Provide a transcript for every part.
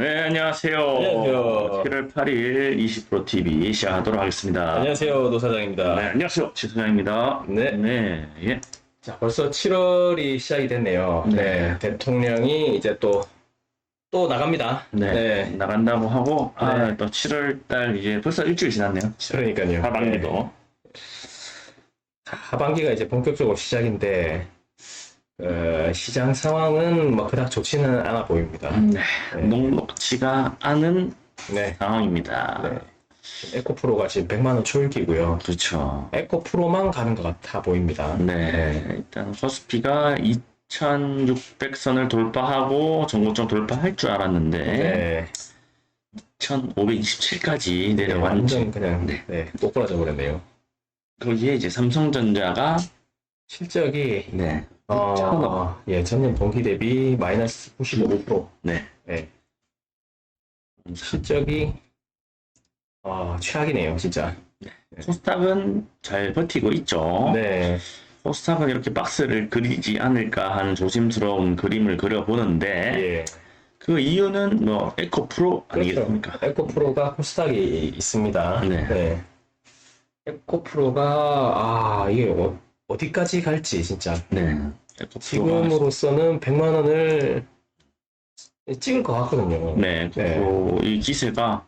네, 안녕하세요. 안녕하세요. 7월 8일 20프로 TV 시작하도록 하겠습니다. 안녕하세요, 노 사장입니다. 네, 안녕하세요. 지소장입니다. 네. 네, 예. 자, 벌써 7월이 시작이 됐네요. 네. 네. 대통령이 이제 또, 또 나갑니다. 네, 네. 나간다고 하고, 아, 네. 또 7월 달 이제 벌써 일주일 지났네요. 그러니까요. 하반기도. 네. 자, 하반기가 이제 본격적으로 시작인데, 어, 시장 상황은 뭐 그닥 좋지는 않아 보입니다. 네, 네. 녹록치가 않은 네. 상황입니다. 네. 지금 에코 프로가 지금 100만 원 초읽기고요. 그렇죠. 에코 프로만 가는 것 같아 보입니다. 네, 일단 코스피가 2,600선을 돌파하고 전고점 돌파할 줄 알았는데, 네. 1,527까지 네, 내려왔는지 완전 그냥, 네. 네, 꼬꾸라져 버렸네요. 거기에 이제 삼성전자가 실적이 네, 어, 예, 전년 동기 대비 마이너스 95%. 네. 네. 실적이 어, 최악이네요, 진짜. 코스닥은 잘 버티고 있죠. 네. 코스닥은 이렇게 박스를 그리지 않을까 하는 조심스러운 그림을 그려보는데 예. 그 이유는 뭐 에코 프로 아니겠습니까? 그렇죠. 에코 프로가 코스닥이 있습니다. 네. 에코 프로가 아, 이게 어, 어디까지 갈지 진짜. 네. 지금으로서는 100만 원을 찍을 것 같거든요. 네, 그리고 이 기세가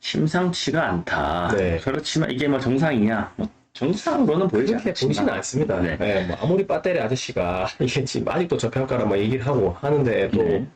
심상치가 않다. 네. 그렇지만 이게 뭐 정상이냐? 뭐 정상으로는 보이지 보이지는 않습니다. 네. 네, 뭐 아무리 배터리 아저씨가 이게 지금 아직도 저평가라 뭐 얘기를 하고 하는데도 네.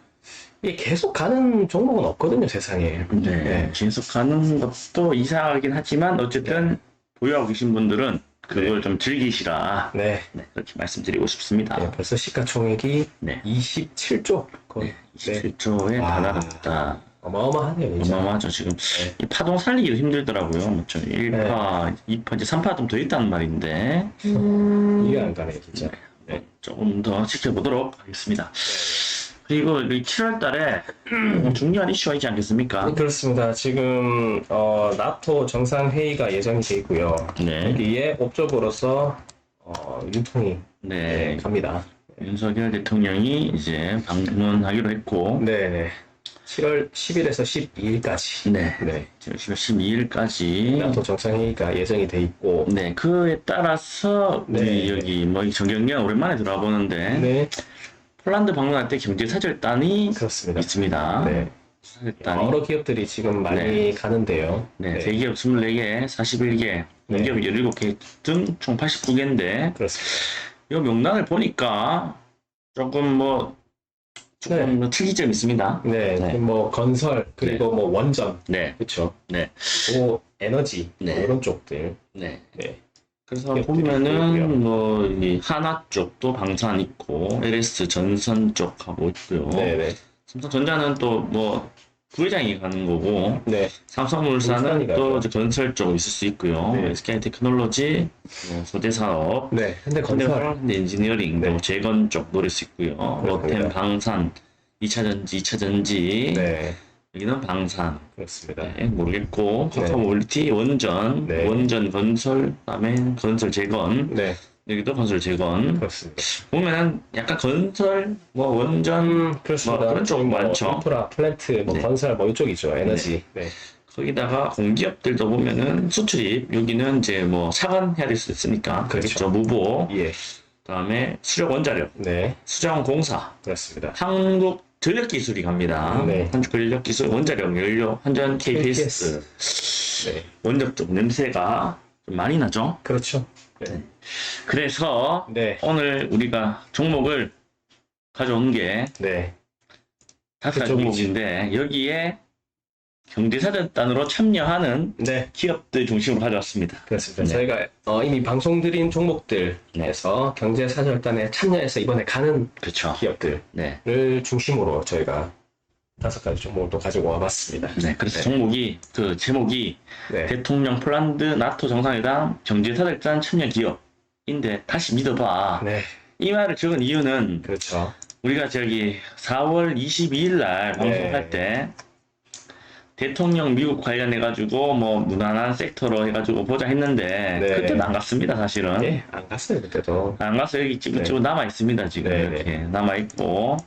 이게 계속 가는 종목은 없거든요, 세상에. 네, 네. 계속 가는 것도 이상하긴 하지만 어쨌든 보유하고 계신 분들은 그걸 좀 즐기시라. 네. 네, 그렇게 말씀드리고 싶습니다. 네, 벌써 시가총액이 네. 27조 거의 27조에 와. 달하다. 어마어마하네요, 진짜. 어마어마하죠. 지금 네. 이 파동 살리기도 힘들더라고요. 뭐죠? 1파, 2파, 이제 3파 좀 더 있다는 말인데 이해 안 가네요, 진짜. 네. 조금 더 지켜보도록 하겠습니다. 그리고 7월 달에 중요한 이슈가 있지 않겠습니까? 네, 그렇습니다. 지금 어, 나토 정상 회의가 예정이 돼 있고요. 네. 여기에 업적으로서 어, 유통이 네. 네, 갑니다. 윤석열 대통령이 이제 방문하기로 했고, 네, 네. 7월 10일에서 12일까지. 네. 네. 12일까지 나토 정상회의가 예정이 돼 있고. 네, 그에 따라서 우리 네. 여기 뭐 정경련 오랜만에 들어와 보는데 네, 폴란드 방문할 때 경제 사절단이 그렇습니다. 있습니다. 네. 사절단이 여러 기업들이 지금 많이 네. 가는데요. 네, 대기업 24개, 41개, 네. 공기업 17개 등 총 89개인데 그렇습니다. 이 명단을 보니까 조금 뭐 조금 네. 뭐 특이점이 있습니다. 네, 네. 뭐 건설 그리고 뭐 원전, 네, 그렇죠. 네, 또 에너지 네. 뭐 이런 쪽들. 네. 네, 그래서 기업들이 있고요. 보면은 뭐이 하나 쪽도 방산 있고 LS 전선 쪽 하고 있고요. 네, 네, 삼성전자는 또 뭐 부회장이 가는 거고 네, 삼성물산은 물산이 또 가죠. 이제 건설 쪽 있을 수 있고요. 네. SK 테크놀로지, 뭐 소대산업, 네. 근데 근데 건설, 엔지니어링, 네. 뭐 재건 쪽 노릴 수 있고요. 그렇습니다. 롯템 방산, 2차 전지, 2차 전지, 네, 여기는 방산, 그렇습니다. 네, 모르겠고 네. 카카오모빌티 원전, 네. 원전 건설, 그다음에 건설 재건, 네, 여기도 건설 재건. 그렇습니다. 보면은 약간 건설, 뭐 원전, 음, 그렇습니다. 뭐 그런 쪽 뭐 많죠. 인프라, 플랜트, 뭐 네. 건설, 뭐 이쪽이죠. 에너지. 네, 거기다가 공기업들도 보면은 수출입, 여기는 이제 뭐 사관해야 될 수 있으니까 그렇죠. 그렇죠. 무보, 예, 그다음에 수력 원자력, 네, 수자원 공사, 그렇습니다. 한국 전력 기술이 갑니다. 네. 한국 전력 기술, 원자력, 연료, 한전, KPS, 네, 원적 쪽 냄새가 좀 많이 나죠. 그렇죠. 네, 그래서 네, 오늘 우리가 종목을 가져온 게 네, 다섯 가지 그 종목인데 여기에 경제사절단으로 참여하는 네, 기업들 중심으로 가져왔습니다. 그렇습니다. 네. 저희가 어, 이미 방송드린 종목들에서 경제사절단에 참여해서 이번에 가는 그렇죠. 기업들을 네. 중심으로 저희가 다섯 가지 종목을 또 가지고 와봤습니다. 네. 그래서 종목이 그 제목이 네, 대통령 폴란드 나토 정상회담 경제사절단 참여 기업인데 다시 믿어봐. 네, 이 말을 적은 이유는 그렇죠. 우리가 저기 4월 22일 날 방송할 네. 때 대통령 미국 관련해 가지고 뭐 무난한 섹터로 해가지고 보자 했는데 네. 그때는 안 갔습니다 사실은 예, 안 갔어요 그때도. 안 가서 여기 찌부찌부 남아 있습니다 지금 네, 이렇게 남아 있고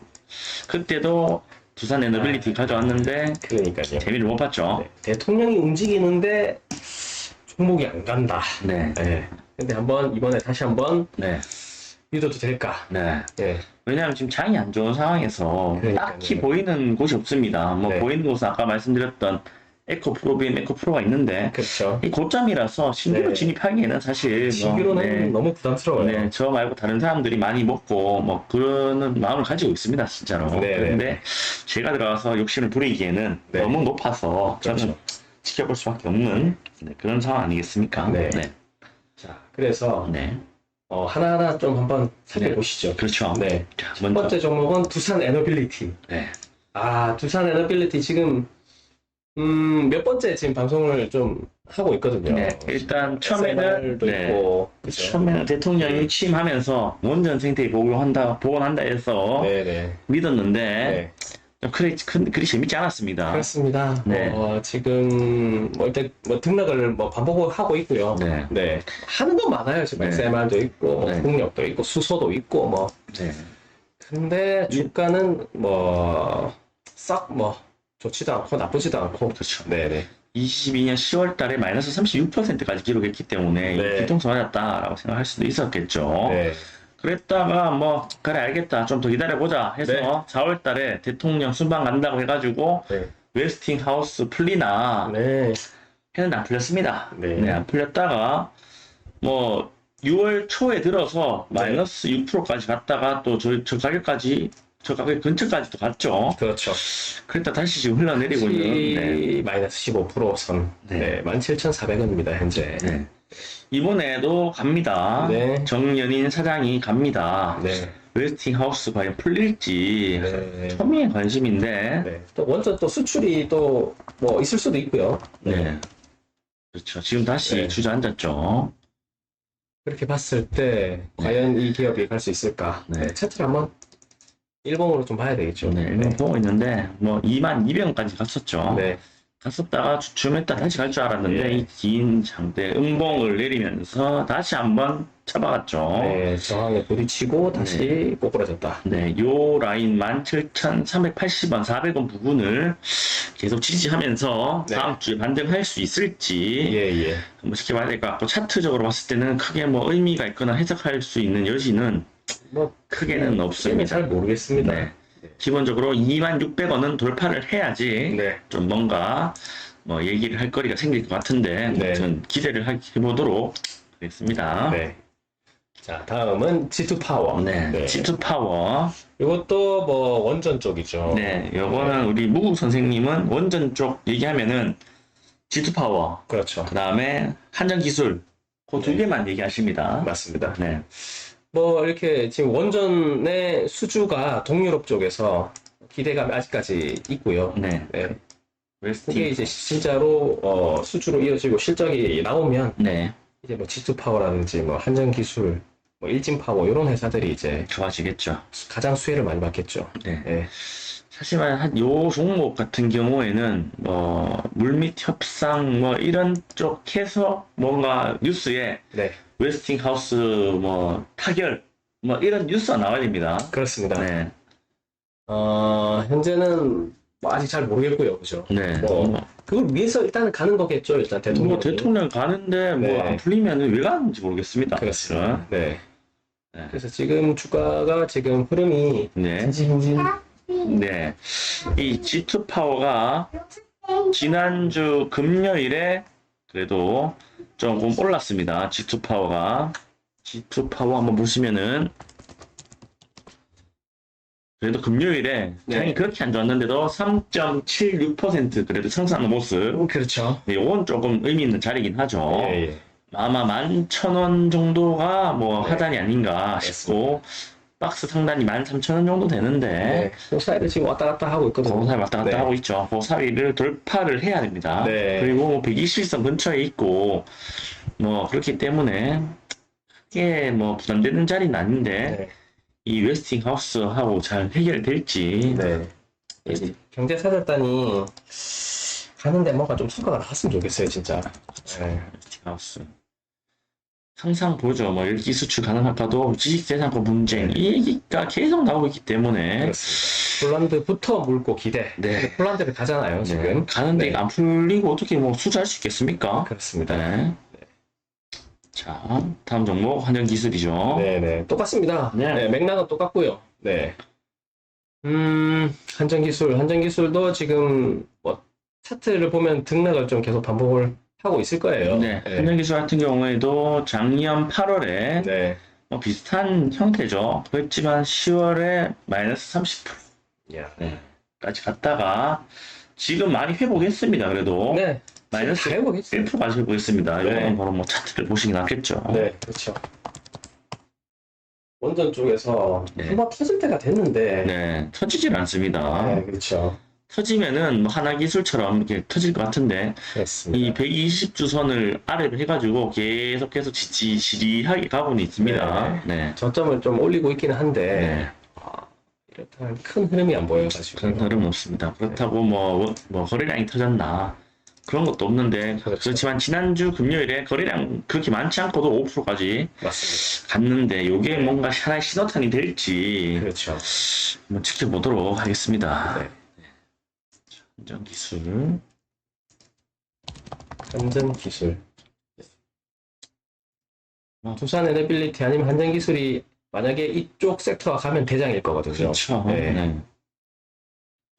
그때도 두산 에너빌리티 가져왔는데 그러니까요. 재미를 못 봤죠. 네, 대통령이 움직이는데 종목이 안 간다. 네, 네. 근데 한번 이번에 다시 한번 네, 믿어도 될까? 네. 네. 왜냐하면 지금 장이 안 좋은 상황에서 그러니까요. 딱히 보이는 곳이 없습니다. 뭐 네. 보이는 곳은 아까 말씀드렸던 에코 프로빈, 에코 프로가 있는데 그렇죠. 이 고점이라서 신규로 네. 진입하기에는 사실 뭐, 신규로는 네, 너무 부담스러워요. 네, 저 말고 다른 사람들이 많이 먹고 뭐 그러는 마음을 가지고 있습니다, 진짜로. 네, 그런데 네. 제가 들어가서 욕심을 부리기에는 네. 너무 높아서 저는 그렇죠. 지켜볼 수밖에 없는 네, 그런 상황 아니겠습니까? 네. 네, 자, 그래서 네. 어, 하나하나 좀 한번 살펴보시죠. 그렇죠. 네. 자, 첫 먼저 번째 종목은 두산 에너빌리티. 네, 아, 두산 에너빌리티 지금 음, 몇 번째 지금 방송을 좀 하고 있거든요. 네, 일단 처음에는 SMR도 네, 있고 그죠? 처음에는 대통령이 취임하면서 원전 생태 복용한다, 복원한다 해서 네, 네. 믿었는데 네. 좀 그리, 큰- 그리 재밌지 않았습니다. 그렇습니다. 네. 어, 지금 뭐 일단 뭐 등락을 뭐 반복하고 있고요. 네, 네. 하는 건 많아요. 지금 네. SMR도 있고, 뭐 네. 풍력도 있고, 수소도 있고, 뭐. 네, 근데 주가는 뭐, 썩 뭐, 좋지도 않고, 나쁘지도 않고. 그렇죠. 네네. 22년 10월 달에 마이너스 36%까지 기록했기 때문에 네. 이 뒤통수 맞았다라고 생각할 수도 있었겠죠. 네. 그랬다가 뭐 그래 알겠다 좀 더 기다려보자 해서 네. 4월 달에 대통령 순방 간다고 해가지고 네. 웨스팅 하우스 풀리나 네. 했는데 안 풀렸습니다. 네. 네, 안 풀렸다가 뭐 6월 초에 들어서 네. 마이너스 6%까지 갔다가 또 저 저 가격까지 저 가격 근처까지도 갔죠. 그렇죠. 그랬다 다시 지금 흘러내리고 있는. 네. 시 마이너스 15% 선. 네. 네. 17,400원입니다, 현재. 네. 이번에도 갑니다. 네. 정연인 사장이 갑니다. 네. 웨스팅 하우스 과연 풀릴지 네. 처음에 관심인데. 네. 또 원전 또 수출이 또 뭐 있을 수도 있고요. 네. 그렇죠. 지금 다시 네. 주저앉았죠. 그렇게 봤을 때 과연 이 기업이 갈 수 있을까? 네. 네. 차트를 한번 일봉으로 좀 봐야 되겠죠. 네, 일본 보고 있는데 뭐 2만 200원까지 갔었죠. 네. 갔었다가 주춤했다 다시 갈 줄 알았는데 네. 이 긴 장대 음봉을 내리면서 다시 한번 잡아갔죠. 네, 저항에 부딪히고 다시 꼬꾸라졌다. 네, 요 라인 17,380원, 400원 부분을 계속 지지하면서 네. 다음 주에 반등할 수 있을지 예, 예. 한번 지켜봐야 될 것 같고 차트적으로 봤을 때는 크게 뭐 의미가 있거나 해석할 수 있는 여지는 뭐 크게는 없습니다. 잘 모르겠습니다. 네. 기본적으로 2600원은 돌파를 해야지 네. 좀 뭔가 뭐 얘기를 할 거리가 생길 것 같은데 네. 아무튼 기대를 하- 해보도록 하겠습니다. 네. 자, 다음은 G2 파워. 네, G2 파워. 이것도 뭐 원전 쪽이죠. 네, 요거는 우리 무국 선생님은 원전 쪽 얘기하면은 G2 파워, 그렇죠. 그 다음에 한전 기술, 그 두 네. 개만 얘기하십니다. 맞습니다. 네, 뭐 이렇게 지금 원전의 수주가 동유럽 쪽에서 기대가 아직까지 있고요. 네, 네. 웨스팅, 이제 진짜로 어, 수주로 이어지고 실적이 나오면 네, 이제 뭐 G2 파워라든지 뭐 한전 기술, 뭐 일진 파워 이런 회사들이 이제 좋아지겠죠. 가장 수혜를 많이 받겠죠. 네. 네. 사실은 한요 종목 같은 경우에는 뭐 물밑 협상 뭐 이런 쪽 해서 뭔가 뉴스에 네. 웨스팅하우스 뭐 타결 뭐 이런 뉴스가 나와야 됩니다. 그렇습니다. 네, 어, 현재는 뭐 아직 잘 모르겠고요. 그죠? 네. 뭐, 뭐, 그걸 위해서 일단은 가는 거겠죠. 일단 대통령. 뭐 대통령 가는데 뭐 네. 안 풀리면 왜 가는지 모르겠습니다. 그렇습니다. 네. 네. 그래서 지금 주가가 지금 흐름이 네. 진진진 네. 이 G2 파워가 지난주 금요일에 그래도 조금 올랐습니다. G2 파워가. G2 파워 한번 보시면은 그래도 금요일에 네. 장이 그렇게 안 좋았는데도 3.76% 그래도 상승하는 모습. 그렇죠. 네, 이건 조금 의미 있는 자리긴 하죠. 예, 예. 아마 11,000원 정도가 뭐 네. 하단이 아닌가 싶고 박스 상단이 13,000원 정도 되는데 네. 그 사이를 지금 왔다 갔다 하고 있거든요. 그 사이 왔다 갔다 네. 하고 있죠. 그 사이를 돌파를 해야 됩니다. 네. 그리고 뭐 120선 근처에 있고 뭐 그렇기 때문에 크게 뭐 부담되는 자리는 아닌데 네. 이 웨스팅 하우스하고 잘 해결될지 네. 이 경제 사절단이 가는데 뭔가 좀 성과가 나왔으면 좋겠어요, 진짜. 네. 웨스팅 하우스 항상 보죠. 뭐 일기 수출 가능할까도 주식재산권 분쟁 이 얘기가 계속 나오고 있기 때문에 그렇습니다. 폴란드부터 물고 기대. 네. 폴란드를 가잖아요, 지금. 네, 가는데 네. 안 풀리고 어떻게 뭐 투자할 수 있겠습니까? 그렇습니다. 네. 자, 다음 종목 환경 기술이죠. 네, 네. 똑같습니다. 네. 네. 맥락은 똑같고요. 네. 음, 한전기술, 한전기술도 지금 뭐 차트를 보면 등락을 좀 계속 반복을 하고 있을 거예요. 네, 네. 환경 기술 같은 경우에도 작년 8월에 네. 뭐 비슷한 형태죠. 그렇지만 10월에 마이너스 30%까지 야. 갔다가 지금 많이 회복했습니다. 그래도 네. 마이너스 다 해보겠어요. 1%까지 회복했습니다. 네. 이거는 바로 뭐 차트를 보시긴 하겠죠. 네, 그렇죠. 원전 쪽에서 네. 한번 터질 때가 됐는데, 네, 터지질 않습니다. 네, 그렇죠. 터지면은 뭐 하나 기술처럼 이렇게 터질 것 같은데. 이 120주선을 아래로 해가지고 계속해서 지지 지리하게 가고는 있습니다. 네. 저점을 좀 올리고 있기는 한데, 네. 아, 이렇다 큰 흐름이 안 보여가지고. 그런 흐름 없습니다. 그렇다고 뭐, 뭐 거래량이 터졌나 그런 것도 없는데 그렇죠. 그렇지만 지난주 금요일에 거래량 그렇게 많지 않고도 5%까지 맞습니다. 갔는데 이게 뭔가 하나의 신호탄이 될지 그렇죠. 한번 지켜보도록 하겠습니다. 네. 안전 기술 한전 기술. 어. 두산 에너빌리티 아니면 한전 기술이 만약에 이쪽 섹터가 가면 대장일 거거든요. 그렇죠. 네. 네.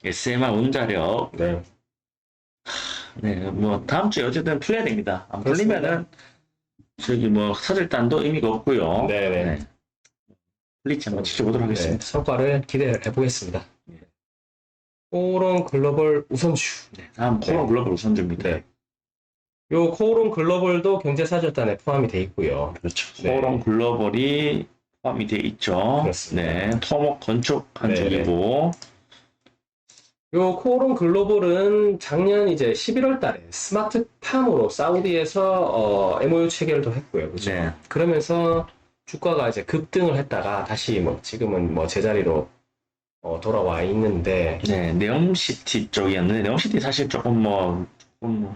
SMR 원자력 네. 네, 뭐 다음 주에 어쨌든 풀려야 됩니다. 안 그렇습니다. 풀리면은 저기 뭐 사절단도 의미가 없고요. 네네. 네. 풀리지 한번 지켜보도록 네, 하겠습니다. 성과를 기대를 해보겠습니다. 네. 코오롱 글로벌 우선주. 네, 다음 코너 글로벌 우선주입니다. 네. 요 코오롱 글로벌도 경제사절단에 포함이 돼 있고요. 그렇죠. 네. 코롱 글로벌이 포함이 돼 있죠. 그렇습니다. 네, 토목 건축 네, 한쪽이고 요 코오롱 글로벌은 작년 이제 11월 달에 스마트 팜으로 사우디에서 어, MOU 체결도 했고요. 그죠? 네. 그러면서 주가가 이제 급등을 했다가 다시 뭐 지금은 뭐 제자리로 어, 돌아와 있는데 네, 네옴시티 쪽이었는데 네옴시티 사실 조금 뭐 조금 뭐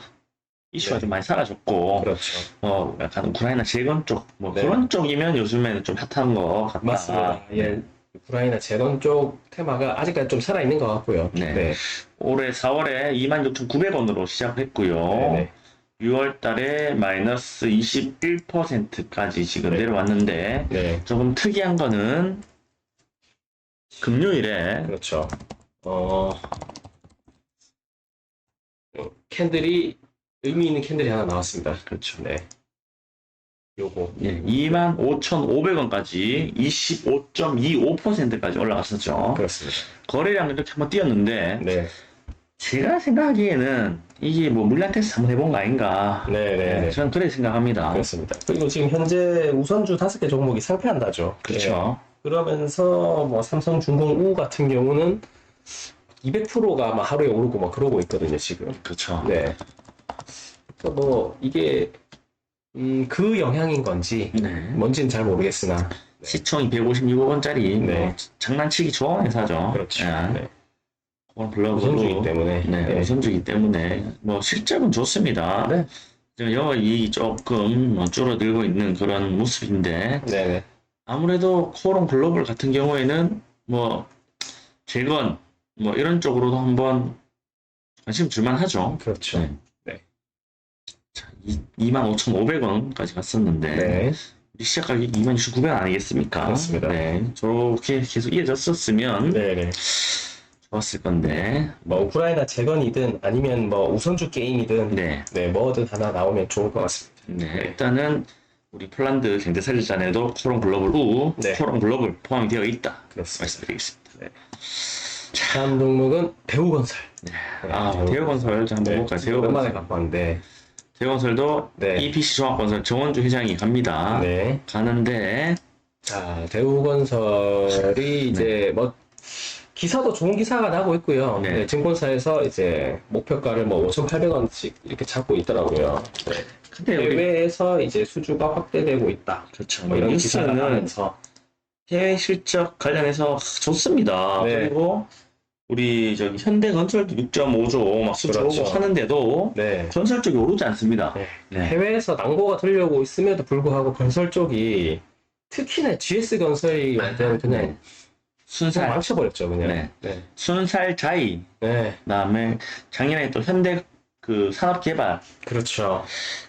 이슈가 네. 좀 많이 사라졌고 그렇죠. 뭐 약간 우크라이나 재건 쪽 뭐 네. 그런 쪽이면 요즘에는 좀 핫한 거 같다. 맞습니다. 예. 우크라이나 재건 쪽 테마가 아직까지 좀 살아 있는 것 같고요. 네. 네. 올해 4월에 26,900원으로 시작했고요. 네네. 6월 달에 마이너스 21%까지 지금 네. 내려왔는데 네. 조금 특이한 거는 금요일에 그렇죠. 어, 어, 캔들이 의미 있는 캔들이 하나 나왔습니다. 그렇죠. 네. 요거. 예, 25,500원까지 25.25%까지 올라갔었죠. 그렇습니다. 거래량 이렇게 한번 뛰었는데 네. 제가 생각하기에는 이게 뭐 물량 테스트 한번 해본 거 아닌가. 네네네. 네, 저는 그렇게 생각합니다. 그렇습니다. 그리고 지금 현재 우선주 다섯 개 종목이 상패한다죠. 네. 그렇죠. 그러면서 뭐 삼성 중공 우 같은 경우는 200%가 아마 하루에 오르고 막 그러고 있거든요, 지금. 그렇죠. 네. 그러니까 뭐 이게 음, 그 영향인 건지 네. 뭔지는 잘 모르겠으나 시총이 156억원짜리 네. 뭐 장난치기 좋은 회사죠. 그렇죠. 예. 네. 그건 블로그로 우선주기 때문에 네, 네. 우선주기 때문에 뭐 실적은 좋습니다. 네. 지금 영업 이익이 조금 뭐 줄어들고 있는 그런 모습인데 네 네. 아무래도 코오롱 글로벌 같은 경우에는 뭐 재건 뭐 이런 쪽으로도 한번 관심 줄만 하죠. 그렇죠. 네. 자, 25,500원까지 갔었는데 네. 우리 시작 가격이 26,900원 아니겠습니까? 그렇습니다. 네, 저렇게 계속 이어졌었으면 네네. 좋았을 건데. 뭐 우크라이나 재건이든 아니면 뭐 우선주 게임이든 네, 네 뭐든 하나 나오면 좋을 것 같습니다. 네, 일단은 우리 폴란드 경제살리잔에도 코롱 글로벌 우, 네. 코롱 글로벌 포함이 되어 있다. 그렇습니다. 말씀드리겠습니다. 다음 종목은 대우건설. 아, 대우건설 한번 네. 볼까요? 오랜만에 대우건설. 갖고 왔는데. 대우건설도 네. EPC 종합건설 정원주 회장이 갑니다. 네. 가는데 자, 대우건설이 이제 뭐 기사도 좋은 기사가 나고 있고요. 네. 네, 증권사에서 이제 목표가를 뭐 5,800원씩 이렇게 잡고 있더라고요. 네. 근데 우리 해외에서 이제 수주가 확대되고 있다. 그렇죠. 뭐 이런 기사가 뉴스는 나면서 해외 실적 관련해서 좋습니다. 네. 그리고 우리 저기 현대건설도 6.5조 막 수주하고 그렇죠. 하는데도 네. 건설 쪽이 오르지 않습니다. 네. 네. 해외에서 낭보가 들려오고 있음에도 불구하고 건설 쪽이 특히나 GS 건설이 완전 그냥 네. 순살, 망쳐버렸죠, 그냥. 네. 네. 순살 자이, 네. 그다음에 작년에 또 현대 그 산업 개발 그렇죠.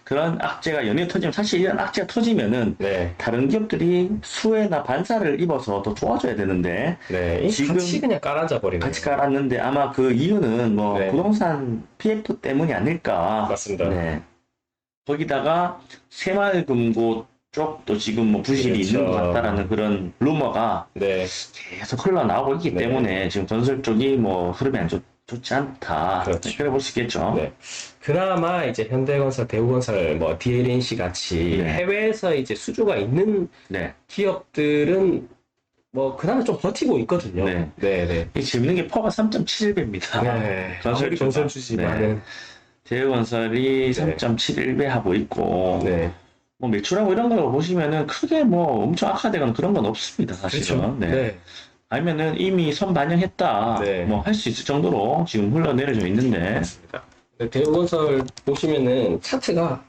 그런 악재가 연이어 터지면 사실 이런 악재가 터지면은 네. 다른 기업들이 수혜나 반사를 입어서 더 좋아져야 되는데 네. 이 지금 같이 그냥 깔아져 버리는. 같이 깔았는데 아마 그 이유는 뭐 네. 부동산 PF 때문이 아닐까. 맞습니다. 네. 거기다가 새마을금고 쪽도 지금 뭐 부실이 그렇죠. 있는 것 같다라는 그런 루머가 네. 계속 흘러나오고 있기 네. 때문에 지금 건설 쪽이 뭐 흐름이 안 좋, 좋지 않다. 그렇죠. 그래 볼수 있겠죠. 네. 그나마 이제 현대건설, 대우건설, 뭐 DLNC 같이 네. 해외에서 이제 수주가 있는 네. 기업들은 뭐 그나마 좀 버티고 있거든요. 네. 네, 네. 이 재밌는 게 퍼가 3.71배입니다. 네. 아무리 주가. 건설 주지만은 대우건설이 네. 3.71배 하고 있고 네. 뭐 매출하고 이런 거 보시면은 크게 뭐 엄청 악화되거나 그런 건 없습니다. 사실은. 그렇죠. 네. 네. 아니면은 이미 선 반영했다. 네. 뭐 할 수 있을 정도로 지금 흘러내려져 있는데. 맞습니다. 근데 대우건설 보시면은 차트가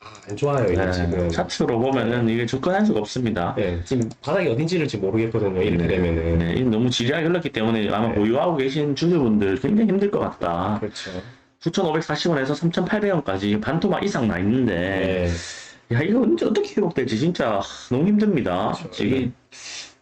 아, 안 좋아요, 이게 네, 지금. 차트로 보면은 이게 접근할 수가 없습니다. 네, 지금 바닥이 어딘지를 지금 모르겠거든요, 이렇게 네. 되면은. 네, 이게 너무 지리하게 흘렀기 때문에 아마 네. 보유하고 계신 주주분들 굉장히 힘들 것 같다. 그렇죠. 9,540원에서 3,800원까지 반토막 이상 나 있는데, 네. 야, 이거 언제 어떻게 회복될지 진짜 너무 힘듭니다. 그렇죠. 지금,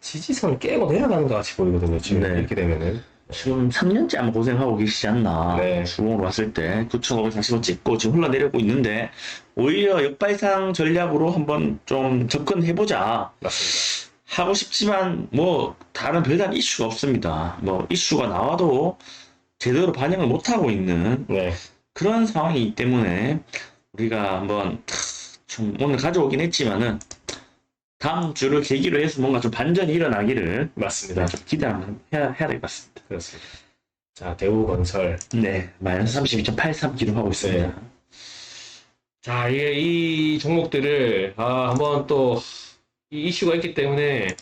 지지선 깨고 내려가는 것 같이 보이거든요, 지금 네. 이렇게 되면은. 지금 3년째 아마 고생하고 계시지 않나. 네. 주봉으로 봤을 때 9,540원 찍고 지금 흘러내리고 있는데, 오히려 역발상 전략으로 한번 좀 접근해보자. 맞습니다. 하고 싶지만 뭐 다른 별다른 이슈가 없습니다. 뭐 이슈가 나와도 제대로 반영을 못하고 있는 네. 그런 상황이기 때문에 우리가 한번 좀 오늘 가져오긴 했지만은 다음 주를 계기로 해서 뭔가 좀 반전이 일어나기를 맞습니다. 좀 기대하면 해야, 해야 될 것 같습니다. 그렇습니다. 자, 대우건설. 네, 마이너스 32.83 기록하고 있습니다. 자, 이게 이 종목들을 아, 한번 또 이 이슈가 있기 때문에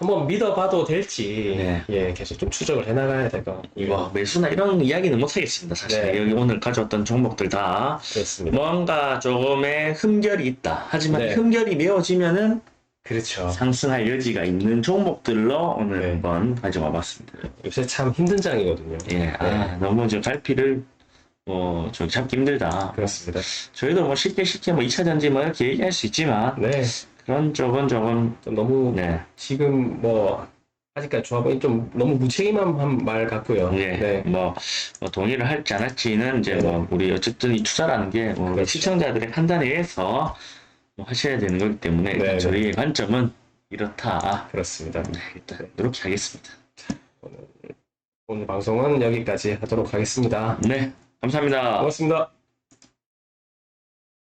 한번 믿어봐도 될지 네. 예, 계속 좀 추적을 해나가야 될 것 같고요. 뭐 매수나 이런 이야기는 못 하겠습니다. 사실 네. 여기 오늘 가져왔던 종목들 다 그렇습니다. 뭔가 조금의 흠결이 있다. 하지만 네. 흠결이 메워지면은 그렇죠. 상승할 여지가 있는 종목들로 오늘 네. 한번 가져와 봤습니다. 요새 참 힘든 장이거든요. 예, 아, 너무 저 갈피를 뭐, 저 잡기 힘들다. 그렇습니다. 저희도 뭐 쉽게 쉽게 뭐 2차 전지 뭐 이렇게 얘기할 수 있지만 네, 그런 쪽은 조금, 좀 너무 네, 지금 뭐 아직까지 조합이 좀 너무 무책임한 말 같고요. 예, 네, 뭐, 뭐 동의를 할지 안 할지는 이제 네. 뭐 우리 어쨌든 이 투자라는 게 뭐, 그렇죠. 시청자들의 판단에 의해서 뭐 하셔야 되는 거기 때문에 네, 네. 저희의 관점은 이렇다. 그렇습니다. 네, 일단 이렇게 하겠습니다. 오늘 방송은 여기까지 하도록 하겠습니다. 네, 감사합니다. 고맙습니다.